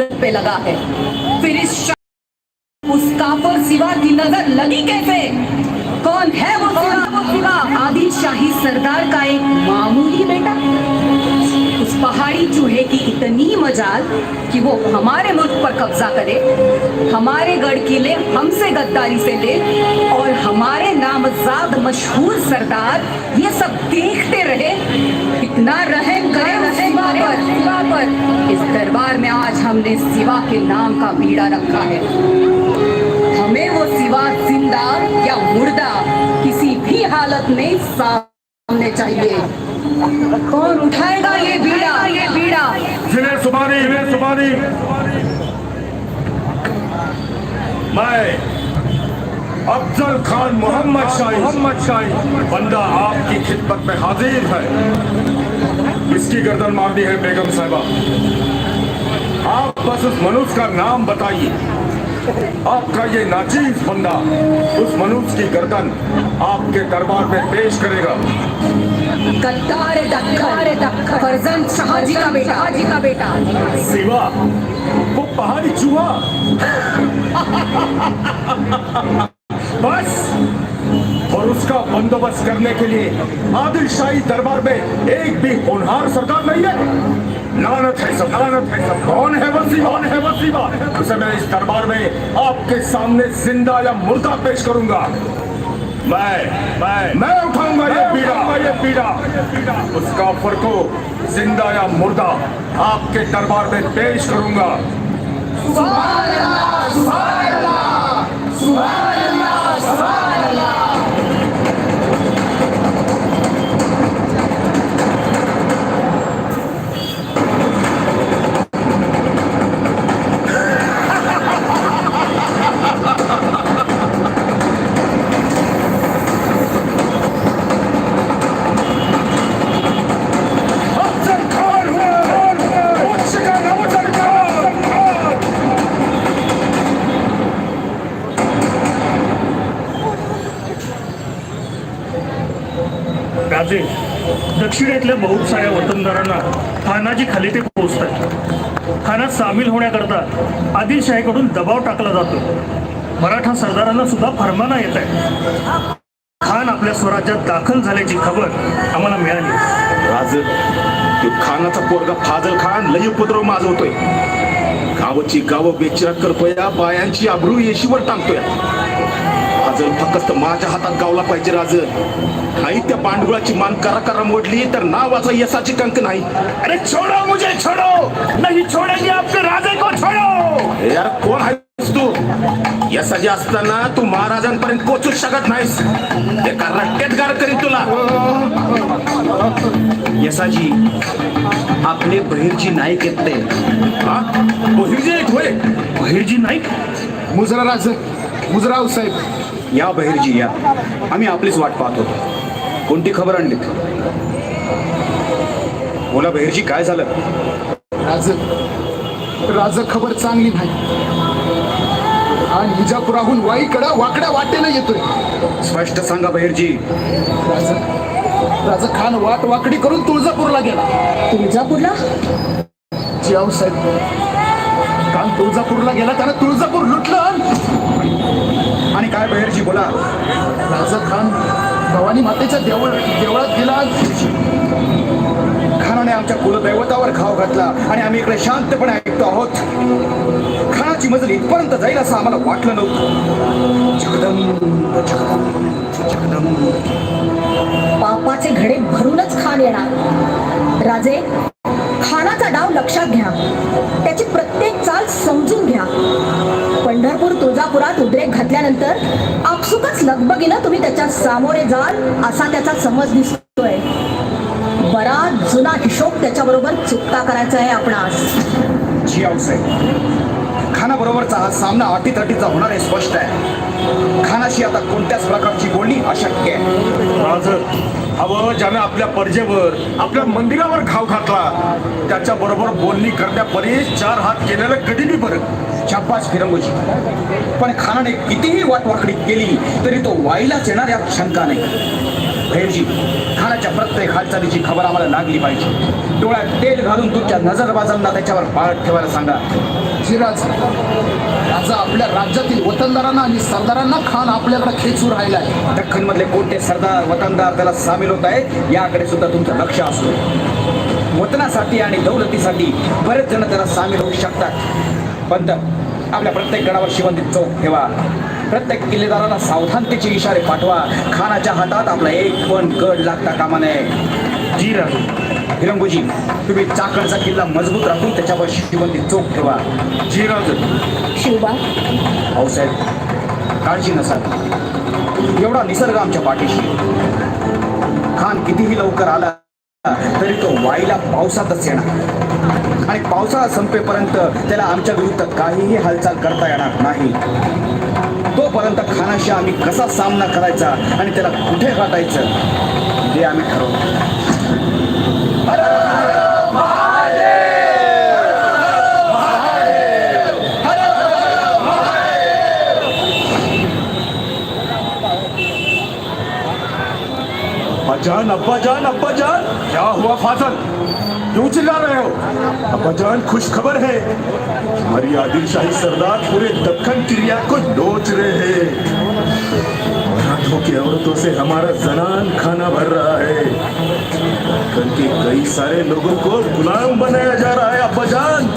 सूरत पे लगा है। फिर इस उस काफर सिवा की नज़र लगी कैसे? कौन है वो सिवा? आदि शाही सरदार का एक मामूली बेटा? पहाड़ी चूहे की इतनी मजाल कि वो हमारे मुल्क पर कब्जा करे, हमारे गढ़ किले हमसे गद्दारी से ले, और हमारे नामजाद मशहूर सरदार ये सब देखते रहे, इतना रहम करे उस पर पर। इस दरबार में आज हमने सिवा के नाम का बीड़ा रखा है। हमें वो सिवा ज़िंदा या मुर्दा किसी भी हालत में सामने चाहिए। कौन उठाएगा ये बीड़ा? ये बीड़ा ज़िले सुबानी ज़िले सुबानी। मैं अफजल खान मोहम्मद शाही मोहम्मद शाही, बंदा आपकी खिदमत में हाजिर है। इसकी गर्दन मारनी है बेगम साहबा। आप बस उस मनुष्य का नाम बताइए। आपका ये नाचीज बंदा उस मनुष्य की गर्दन आपके दरबार में पेश करेगा। गद्दार दक्खर फरजंद शाहजी का बेटा। शाहजी का बेटा। सिवा। वो पहाड़ी चूहा बस। और उसका बंदोबस्त करने के लिए आदिल शाही दरबार में एक भी होनहार सरदार नहीं है। लानत है सब, लानत है सब। कौन है वो सिवा कौन है वो सिवा उसे मैं इस दरबार में आपके सामने ज़िंदा या मुर्दा पेश करूँगा। मैं मैं मैं उठाऊँगा ये पीड़ा ये पीड़ा उस काफर को ज़िंदा या मुर्दा आपके दरबार में पेश करूँगा अफजल म्हणजे दक्षिणेतल्या बहुत साऱ्या वतनदारांना खानाची खाली ते पोहोचत खानात सामील होण्याकरता आदिलशाहीकडून दबाव टाकला जातो. मराठा सरदारांना सुद्धा फरमाना येत आहे. खान आपल्या स्वराज्यात दाखल झाल्याची खबर आम्हाला मिळाली. राज तो खानाचा पोरगा फाजल खान लय उपद्रव माजवतोय. गावची गावं बेचिरा करतोय बायांची आबरू येशीवर टांगतोय. फाजल फक्त माझ्या हातात गावला पाहिजे राज नाही त्या पांडुळाची मान करा करा मोडली तर नावाचा यसाची कंक नाही. अरे छोड़ो मुझे छोड़ो! नहीं छोड़ेंगे आपके राजे को छोड़ो! यार कोण आहेस तू? यसाची असताना तू महाराजांपर्यंत पोचू शकत नाहीस. एका रट्ट्यात गार करीन तुला. यसाजी आपले बहिरजी नाईक येते हा? बहिर्जे एक होय? बहिरजी नाईक? मुजरा राज मुजराव साहेब या बहिरजी या. आम्ही आपलीच वाट पाहत. होतो कोणती खबर आणलीत बोला बहिरजी काय झालं? राज राज खबर चांगली नाही. हा निजापुराहून वाईकडा वाकड्या वाटेनं येतोय. स्पष्ट सांगा बहिरजी. राज राज खान वाट वाकडी करून तुळजापूरला गेला. तुळजापूरला? जियाऊ साहेब काल तुळजापूरला गेला त्यानं तुळजापूर लुटलं. आणि काय बहिरजी बोला. राजा खान भवानी मातेच्या देवळ देवळात गेला खानाने आमच्या कुलदैवतावर घाव घातला आणि आम्ही इकडे शांतपणे ऐकतो आहोत. खानाची मजल इथपर्यंत जाईल असं आम्हाला वाटलं नव्हतं. पापाचे घडे भरूनच खान येणार. राजे खानाचा डाव लक्षात घ्या. त्याची प्रत्येक चाल समजून घ्या. पंढरपूर तुळजापुरात उद्रेक घातल्यानंतर आपसुकच लगबगीनं तुम्ही त्याच्या सामोरे जाल असा त्याचा समज दिसतोय. बराच जुना हिशोब त्याच्याबरोबर चुकता करायचा आहे आपणास. जी आऊसाहेब खानाबरोबरचा हा सामना अटीतटीचा होणार हे स्पष्ट आहे. खानाशी आता कोणत्याच प्रकारची बोलणी अशक्य आहे. अव ज्यानं आपल्या पर्जेवर आपल्या मंदिरावर घाव घातला त्याच्या बरोबर बोलणी करण्यापरी चार हात केलेलं कधी बी बरं. शाबास फिरंगोजी. पण खानाने कितीही वाटवाकडी केली तरी तो व्हायलाच येणार यात शंका नाही. भैरजी खानाच्या प्रत्येक हालचालीची खबर आम्हाला लागली पाहिजे. डोळ्यात तेल घालून तुमच्या नजरबाजांना त्याच्यावर पाळत ठेवायला सांगा. शिराज राजा आपल्या राज्यातील वतनदारांना आणि सरदारांना खान आपल्याकडे खेचू राहिलाय. दख्खन मधले कोणते सरदार वतनदार त्याला सामील होत आहेत याकडे सुद्धा तुमचं लक्ष असतो. वतनासाठी आणि दौलतीसाठी बरेच जण त्याला सामील होऊ शकतात. पण आपल्या प्रत्येक गडावर शिवंतीत चौक ठेवा. प्रत्येक किल्लेदाराला सावधानतेचे इशारे पाठवा. खानाच्या हातात आपला एक पण गड लागता कामा नये. जी राजू हिरंगोजी तुम्ही चाकणचा किल्ला मजबूत राखून त्याच्यावर शिवंतीत चौक ठेवा. जी राजन शिवबा. भाऊसाहेब काळजी नसावी एवढा निसर्ग आमच्या पाठीशी. खान कितीही लवकर आला तरी तो वाईला पावसातच येणार. आणि पावसाळा संपेपर्यंत त्याला आमच्या विरुद्ध काहीही हालचाल करता येणार नाही. तोपर्यंत खानाशी आम्ही कसा सामना करायचा आणि त्याला कुठे गाठायचं हे आम्ही ठरवलं अब्बाजान अब्बाजान अब्बाजान क्या हुआ फाजल? क्यों चिल्ला रहे हो? अब्बाजान खुश खबर है। हमारी आदिल शाही सरदार पूरे दक्कन क्रिया को नोच रहे हैं। मराठों की औरतों से हमारा जनान खाना भर रहा है। दक्कन के कई सारे लोगों को गुलाम बनाया जा रहा है अब्बाजान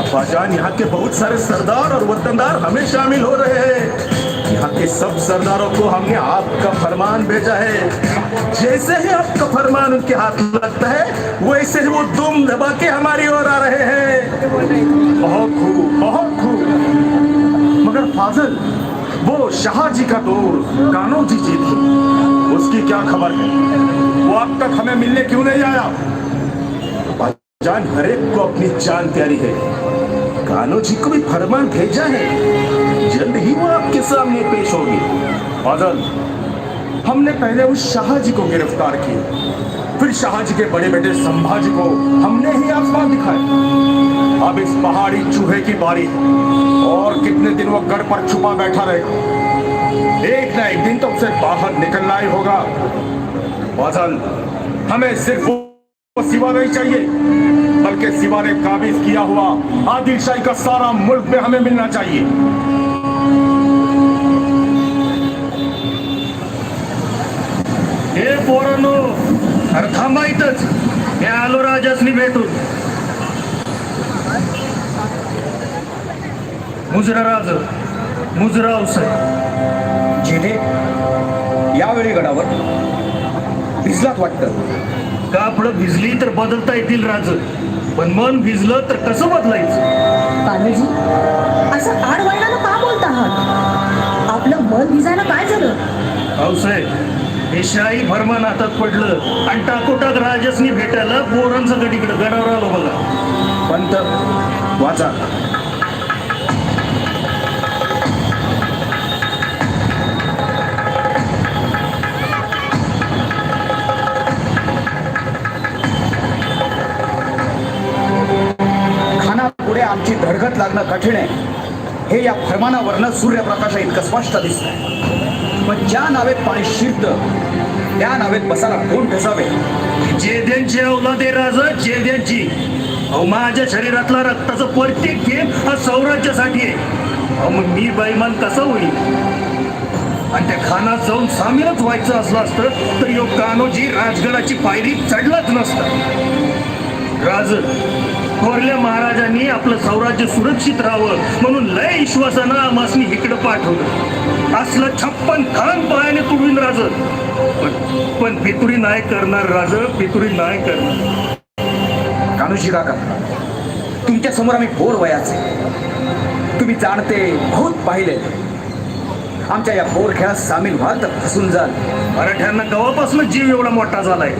अब्बाजान यहाँ के बहुत सारे सरदार और वतनदार हमें शामिल हो रहे हैं। यहाँ के सब सरदारों को हमने आपका फरमान भेजा है। जैसे ही आपका फरमान उनके हाथ लगता है, वैसे ही वो दुम दबा के हमारी ओर आ रहे हैं। बहुत खूब बहुत खूब। मगर फाजल, वो शाहजी का दोस्त कान्हो जी जी थी उसकी क्या खबर है? वो अब तक हमें मिलने क्यों नहीं आया? जान हरेक को अपनी जान प्यारी है। कान्हो जी को भी फरमान भेजा है। जल्द ही वो आपके सामने पेश होगी। फाजल हमने पहले उस शाहजी को गिरफ़्तार किया। फिर शाहजी के बड़े बेटे संभाजी को हमने ही आसमान दिखाए अब इस पहाड़ी चूहे की बारी और कितने दिन वो गढ़ पर छुपा बैठा रहेगा। एक ना एक दिन तो उसे बाहर निकलना ही होगा। फाजल हमें सिर्फ़ वो सिवा नहीं चाहिए, बल्कि सिवा ने काबिज किया हुआ आदिल शाही का सारा मुल्क में हमें मिलना चाहिए। हे पोरांनो अरे थांबा इथंच. मी आलो राजासनी भेटून. मुजरा राज मुजरा अवसर जिथे यावेळी गडावर भिजलात वाटतं. कापडं भिजली तर बदलता येतील राज. पण मन भिजलं तर कसं बदलायचं? कान्होजी असं आडवाईला का बोलत आहात आपलं मन भिजायला काय झालं? पावसाहेब हे शाही फरमान हातात पडलं आणि टाकोटाक राजसनी भेटायला पोरांचं गडीकडे गडावर आलो बघा. पंत वाचा. खानापुढे आमची धडगत लागणं कठीण आहे. हे या फरमानावरनं सूर्यप्रकाशा इतकं स्पष्ट दिसतंय. पण ज्या नावेत पाणी शिरतं त्या नावेत बसायला कोण ठसावे जेद्यांची औलादे राजा जेद्यांची अहो माझ्या शरीरातला रक्ताचा प्रत्येक थेंब हा सौराज्यासाठी आहे. अहो मग मी बैमान कसा होईल? आणि त्या खानात जाऊन सामीलच व्हायचं असलं असतं तर यो कान्होजी राजगडाची पायरी चढलाच नसता. राज थोरल्या महाराजांनी आपलं सौराज्य सुरक्षित राहावं म्हणून लय विश्वासानं आमासनी इकडं पाठवलं. असलं छप्पन खान पायाने तुडवीन राज. पण पितुरी नाही करणार राज पितुरी नाही करणार. कान्होजी काका तुमच्यासमोर आम्ही बोर वयाचे. तुम्ही जाणते बहुत पाहिले. आमच्या या बोर खेळात सामील व्हाल तर फसून जाल. मराठ्यांना गव्हापासून जीव एवढा मोठा झालाय.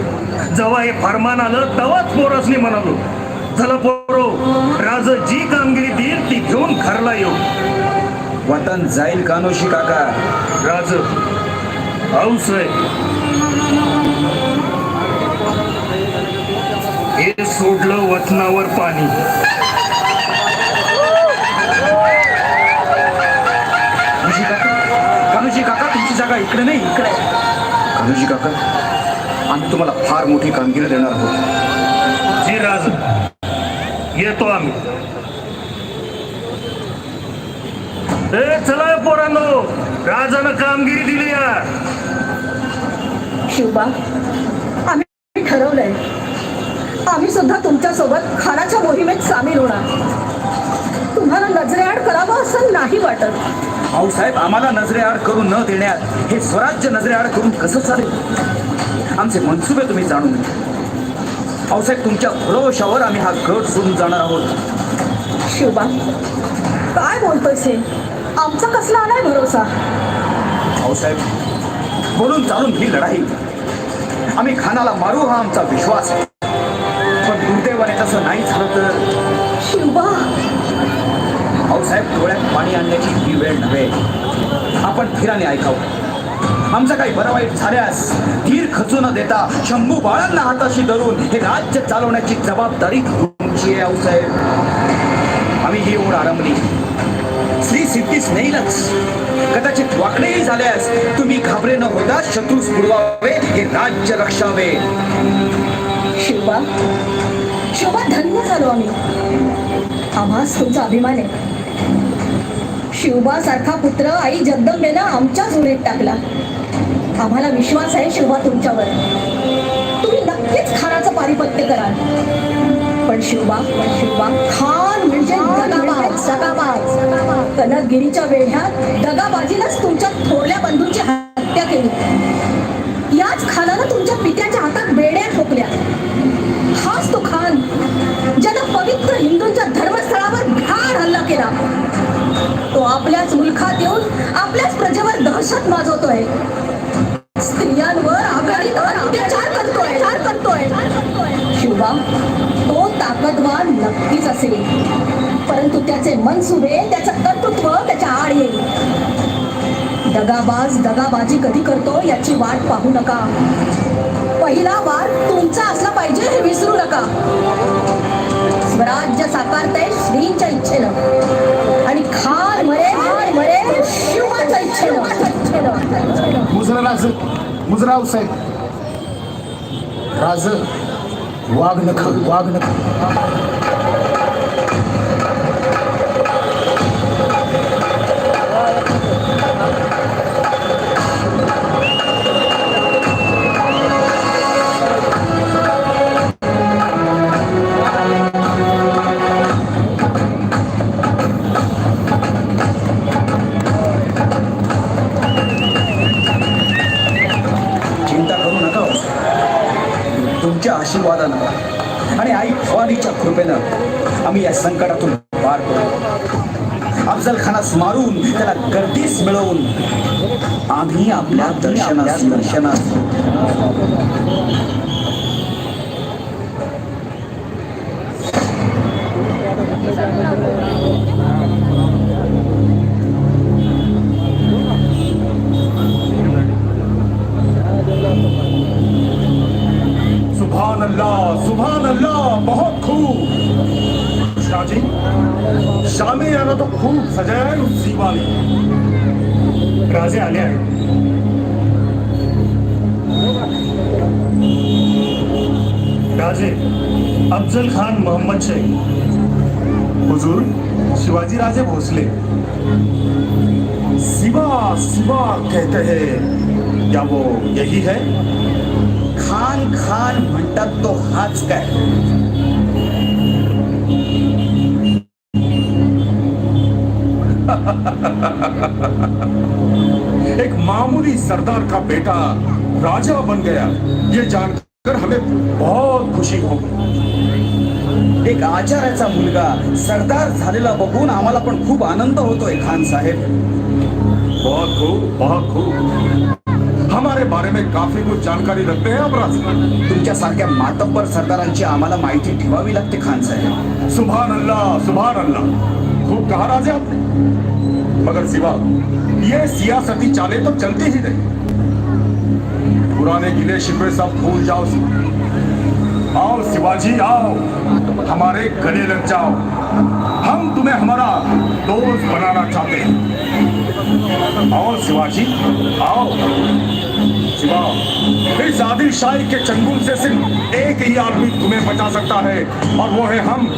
जेव्हा हे फरमान आलं तेव्हाच पोरसनी म्हणालो चला पोरो. राज जी कामगिरी देईल ती घेऊन खरला येऊ. वतन जाईल कान्होशी काका. राज आहे. हे सोडलं वचनावर पाणी. कान्होजी काका कान्होजी काका तुमची जागा इकडे नाही इकडे. कान्होजी काका आम्ही तुम्हाला फार मोठी कामगिरी देणार आहोत. जी राज येतो आम्ही. ए चला पोरांनो. राजानं कामगिरी दिली या शिवबा आम्ही ठरवलंय. आम्ही सुद्धा तुमच्यासोबत खानाच्या मोहिमेत सामील होणार. तुम्हाला नजरेआड करावं असं नाही वाटत. भाऊसाहेब आम्हाला नजरेआड करून न देण्यात हे स्वराज्य नजरेआड करून कसं चालेल? आमचे मनसुबे तुम्ही जाणून घ्या. भाऊसाहेब तुमच्या भरोशावर आम्ही हा गट सोडून जाणार आहोत. शिवबा काय बोलतोयस हे? आमचा कसला आलाय भरोसा? भाऊसाहेब बोलून चालून ही लढाई. आम्ही खानाला मारू हा आमचा विश्वास. आहे पण दुर्दैवाने तसं नाही झालं तर? शिवबा! भाऊसाहेब डोळ्यात पाणी आणण्याची ही वेळ नव्हे. आपण धीराने ऐकावं. आमचं काही बरं वाईट झाल्यास धीर खचू न देता शंभू बाळांना हाताशी धरून हे राज्य चालवण्याची जबाबदारी तुमची आहे आऊसाहेब आम्ही ही ओढ आरंभली. श्री सिद्धीस नेईलच कदाचित वाकडेही झाल्यास तुम्ही घाबरे न होता शत्रूस बुडवावे हे राज्य रक्षावे. शिवबा शिवबा धन्य झालो आम्ही. आम्हास तुमचा अभिमान आहे. शिवबा सारखा पुत्र आई जगदंबेनं आमच्या जोडीत टाकला. आम्हाला विश्वास आहे शिवबा तुमच्यावर. तुम्ही नक्कीच खानाचं पारिपत्य कराल. पण शिवबा शिवबा खान म्हणजे दगाबाज. कनकगिरीच्या वेढ्यात दगाबाजीलाच तुमच्या थोरल्या बंधूंची हत्या केली. याच खानानं तुमच्या पित्याच्या हातात बेड्या ठोकल्या. हाच तो खान ज्यानं पवित्र हिंदूंच्या आपल्याच येऊन आपल्याच प्रजेवर दहशत माजवतोय. स्त्रियांवर आघाडीवर अत्याचार करतोय. करतोय. शिवबा तो ताकदवान नक्कीच असेल. परंतु त्याचे मनसुबे त्याचं कर्तृत्व त्याच्या आड येईल दगाबाज दगाबाजी कधी करतो याची वाट पाहू नका. पहिला वार तुमचा असला पाहिजे हे विसरू नका. स्वराज्य साकारते श्रींच्या इच्छेनं. आणि खार मरे खार मरे शिवाच्या इच्छेनं. इच्छेनं मुजरा राज मुजराव साहेब. राज वाघ नख वाघ नख. गर्दीस मिळवून आम्ही आपल्या दर्शनास दर्शनास सुभान अल्लाह सुभान अल्लाह बहुत खूब शाहजी शामी यानं तो खूप सजाया है उस सीवाली राजे आले आहेत राजे अफजल खान मोहम्मद शेख हुजूर? शिवाजी राजे भोसले। सिवा सिवा कहते हैं। क्या वो यही है? खान खान म्हणतात तो हाच काय एक मामूली सरदार का बेटा राजा बन गया। ये जानकर हमें बहुत खुशी होगी। एक आचार्याचा मुलगा सरदार झालेला बघून आम्हाला पण खूप आनंद होतोय खान साहेब. बहुत खूब बहुत खूब हमारे बारे में काफी कुछ जानकारी रखते हैं आप राजा। तुमच्या सारख्या मातब्बर सरदारांची आम्हाला माहिती ठेवावी लागते खान साहेब. सुभान अल्लाह सुभान अल्लाह. खूब कहा राजा आपने? मगर सिवा, ये सियासती चाले तो चलती ही नहीं। पुराने गिले शिकवे सब भूल जाओ आओ शिवाजी, आओ। हमारे गले लग जाओ। हम तुम्हें हमारा दोस्त बनाना चाहते हैं। आओ शिवाजी, आओ। शिवा इस आदिल शाही के चंगुल से सिर्फ़ एक ही आदमी तुम्हें बचा सकता है, और वो है हम।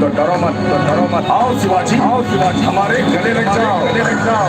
तो डरो मत तो डरो मत आओ शिवाजी आओ शिवाजी हमारे गले लग जाओ गले लग जाओ